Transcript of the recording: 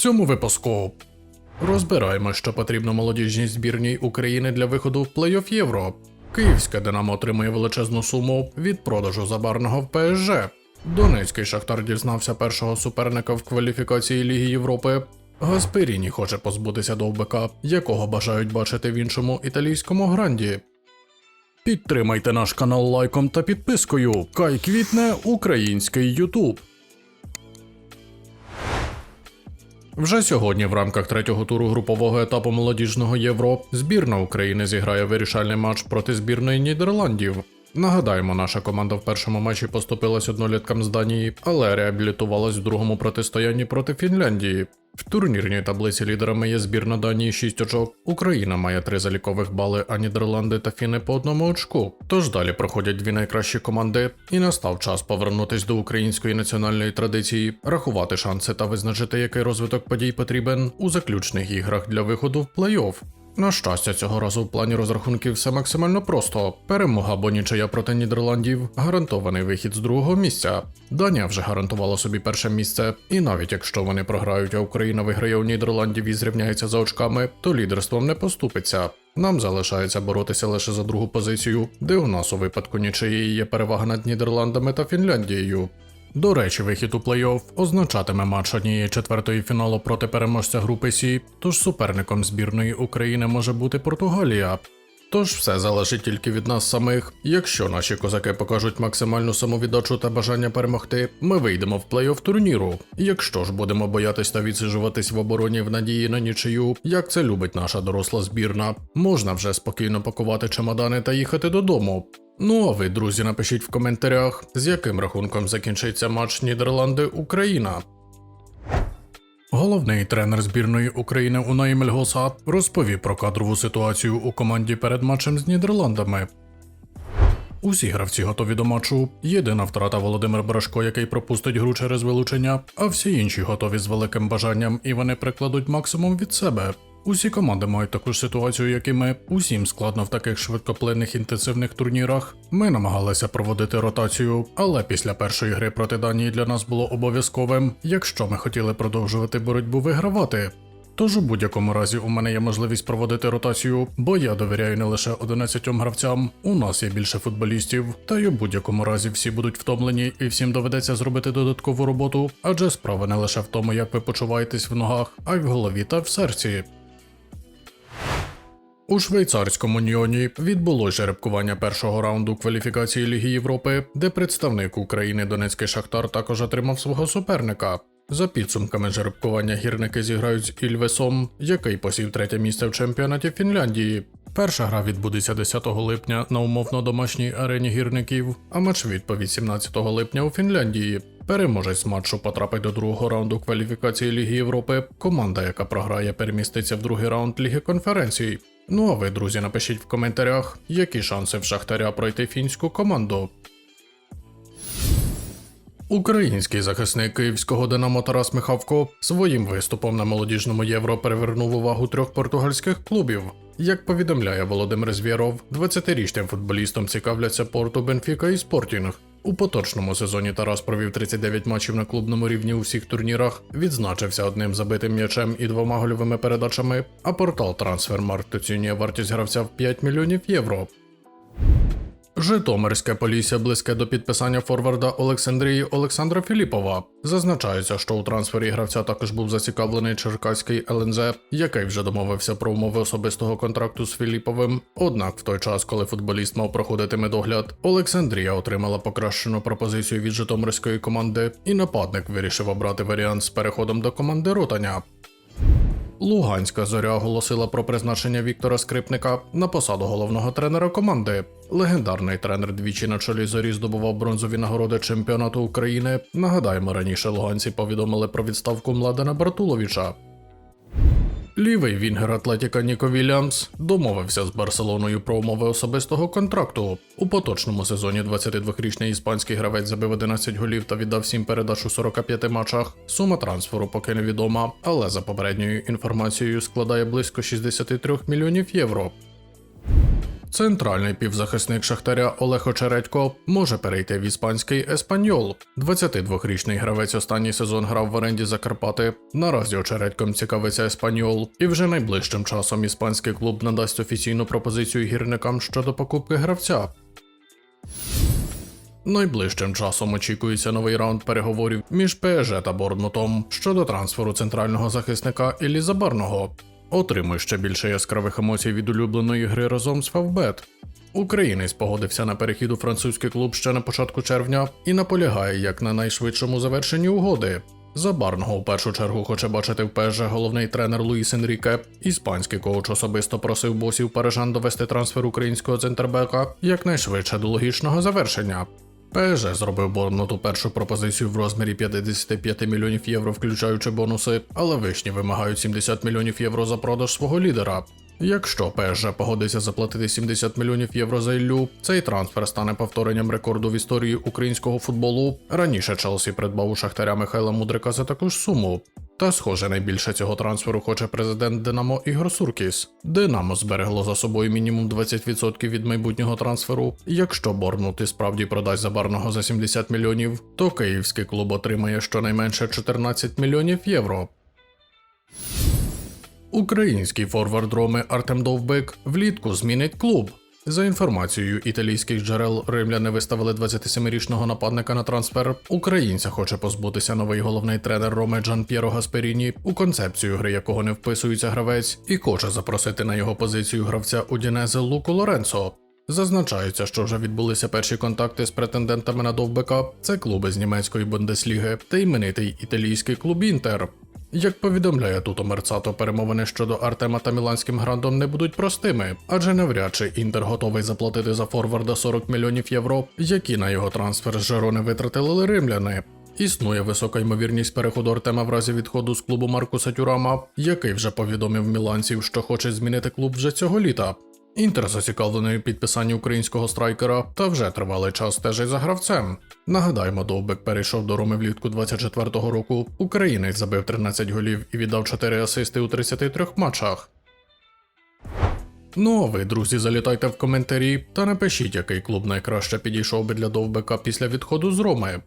цьому випуску. Розбираємо, що потрібно молодіжній збірній України для виходу в плей-офф Євро. Київське Динамо отримує величезну суму від продажу забарного в ПСЖ. Донецький Шахтар дізнався першого суперника в кваліфікації Ліги Європи. Гасперіні хоче позбутися довбика, якого бажають бачити в іншому італійському гранді. Підтримайте наш канал лайком та підпискою. Кай квітне український Ютуб. Вже сьогодні, в рамках третього туру групового етапу молодіжного євро, збірна України зіграє вирішальний матч проти збірної Нідерландів. Нагадаємо, наша команда в першому матчі поступилась одноліткам з Данії, але реабілітувалась в другому протистоянні проти Фінляндії. В турнірній таблиці лідерами є збірна Данії 6 очок, Україна має 3 залікових бали, а Нідерланди та Фіни по одному очку. Тож далі проходять дві найкращі команди, і настав час повернутись до української національної традиції, рахувати шанси та визначити, який розвиток подій потрібен у заключних іграх для виходу в плей-офф. На щастя, цього разу в плані розрахунків все максимально просто. Перемога або нічия проти Нідерландів, гарантований вихід з другого місця. Данія вже гарантувала собі перше місце, і навіть якщо вони програють, а Україна виграє у Нідерландів і зрівняється за очками, то лідерством не поступиться. Нам залишається боротися лише за другу позицію, де у нас у випадку нічиєї є перевага над Нідерландами та Фінляндією. До речі, вихід у плей-офф означатиме матч однієї четвертої фіналу проти переможця групи Сі, тож суперником збірної України може бути Португалія. Тож все залежить тільки від нас самих. Якщо наші козаки покажуть максимальну самовіддачу та бажання перемогти, ми вийдемо в плей-офф турніру. Якщо ж будемо боятись та відсиджуватись в обороні в надії на нічию, як це любить наша доросла збірна, можна вже спокійно пакувати чемодани та їхати додому. Ну а ви, друзі, напишіть в коментарях, з яким рахунком закінчиться матч Нідерланди-Україна. Головний тренер збірної України Унай Мельгоса розповів про кадрову ситуацію у команді перед матчем з Нідерландами. Усі гравці готові до матчу. Єдина втрата Володимир Брашко, який пропустить гру через вилучення, а всі інші готові з великим бажанням і вони прикладуть максимум від себе. Усі команди мають таку ж ситуацію, як і ми. Усім складно в таких швидкоплинних інтенсивних турнірах. Ми намагалися проводити ротацію, але після першої гри проти Данії для нас було обов'язковим, якщо ми хотіли продовжувати боротьбу вигравати. Тож у будь-якому разі у мене є можливість проводити ротацію, бо я довіряю не лише 11 гравцям, у нас є більше футболістів, та й у будь-якому разі всі будуть втомлені і всім доведеться зробити додаткову роботу, адже справа не лише в тому, як ви почуваєтесь в ногах, а й в голові та в серці. У швейцарському Ньоні відбулось жеребкування першого раунду кваліфікації Ліги Європи, де представник України Донецький Шахтар також отримав свого суперника. За підсумками жеребкування гірники зіграють з Ільвесом, який посів третє місце в чемпіонаті Фінляндії. Перша гра відбудеться 10 липня на умовно домашній арені гірників, а матч відповідь 17 липня у Фінляндії. Переможець матчу потрапить до другого раунду кваліфікації Ліги Європи. Команда, яка програє, переміститься в другий раунд Ліги конференцій. Ну а ви, друзі, напишіть в коментарях, які шанси в Шахтаря пройти фінську команду. Український захисник київського Динамо Тарас Михавко своїм виступом на молодіжному євро перевернув увагу трьох португальських клубів. Як повідомляє Володимир Звєров, 20-річним футболістом цікавляться Порту Бенфіка і Спортінг. У поточному сезоні Тарас провів 39 матчів на клубному рівні у всіх турнірах, відзначився одним забитим м'ячем і двома гольовими передачами, а портал Трансфермаркт оцінює вартість гравця в 5 мільйонів євро. Житомирське Полісся близьке до підписання форварда Олександрії Олександра Філіпова. Зазначається, що у трансфері гравця також був зацікавлений черкаський ЛНЗ, який вже домовився про умови особистого контракту з Філіповим. Однак, в той час, коли футболіст мав проходити медогляд, Олександрія отримала покращену пропозицію від Житомирської команди, і нападник вирішив обрати варіант з переходом до команди Ротаня. Луганська зоря оголосила про призначення Віктора Скрипника на посаду головного тренера команди. Легендарний тренер двічі на чолі зорі здобував бронзові нагороди чемпіонату України. Нагадаємо, раніше луганці повідомили про відставку Младена Бартуловича. Лівий вінгер Атлетіка Ніко Вільямс домовився з Барселоною про умови особистого контракту. У поточному сезоні 22-річний іспанський гравець забив 11 голів та віддав 7 передач у 45 матчах. Сума трансферу поки невідома, але за попередньою інформацією складає близько 63 мільйонів євро. Центральний півзахисник Шахтаря Олег Очередько може перейти в іспанський Еспаньол. 22-річний гравець останній сезон грав в оренді за Карпати. Наразі Очередьком цікавиться Еспаньол, і вже найближчим часом іспанський клуб надасть офіційну пропозицію гірникам щодо покупки гравця. Найближчим часом очікується новий раунд переговорів між ПСЖ та Борнмутом щодо трансферу центрального захисника Іллі Забарного. Отримуй ще більше яскравих емоцій від улюбленої гри разом з Фавбет. Українець погодився на перехід у французький клуб ще на початку червня і наполягає як на найшвидшому завершенні угоди. Забарного у першу чергу хоче бачити в ПСЖ головний тренер Луїс Енріке. Іспанський коуч особисто просив босів парижан довести трансфер українського центрбека якнайшвидше до логічного завершення. ПСЖ зробив Борнмуту першу пропозицію в розмірі 55 мільйонів євро, включаючи бонуси, але вишні вимагають 70 мільйонів євро за продаж свого лідера. Якщо ПСЖ погодиться заплатити 70 мільйонів євро за Іллю, цей трансфер стане повторенням рекорду в історії українського футболу. Раніше Челсі придбав у Шахтаря Михайла Мудрика за таку ж суму. Та, схоже, найбільше цього трансферу хоче президент Динамо Ігор Суркіс. Динамо зберегло за собою мінімум 20% від майбутнього трансферу. Якщо Борнмут і справді продасть забарного за 70 мільйонів, то київський клуб отримає щонайменше 14 мільйонів євро. Український форвард Роми Артем Довбик влітку змінить клуб. За інформацією італійських джерел, римляни виставили 27-річного нападника на трансфер. Українця хоче позбутися новий головний тренер Роми Джан П'єро Гасперіні, у концепцію гри якого не вписується гравець, і хоче запросити на його позицію гравця Удінезе Луку Лоренцо. Зазначається, що вже відбулися перші контакти з претендентами на довбика. Це клуби з німецької Бундесліги та іменитий італійський клуб Інтер. Як повідомляє Туто Мерцато, перемовини щодо Артема та Міланським грандом не будуть простими, адже навряд чи Інтер готовий заплатити за форварда 40 мільйонів євро, які на його трансфер з Жерони витратили римляни. Існує висока ймовірність переходу Артема в разі відходу з клубу Маркуса Тюрама, який вже повідомив міланців, що хоче змінити клуб вже цього літа. Інтер зацікавлений у підписанні українського страйкера та вже тривалий час стежить за гравцем. Нагадаємо, Довбек перейшов до Роми влітку 24-го року. Українець забив 13 голів і віддав 4 асисти у 33 матчах. Ну а ви, друзі, залітайте в коментарі та напишіть, який клуб найкраще підійшов би для Довбека після відходу з Роми.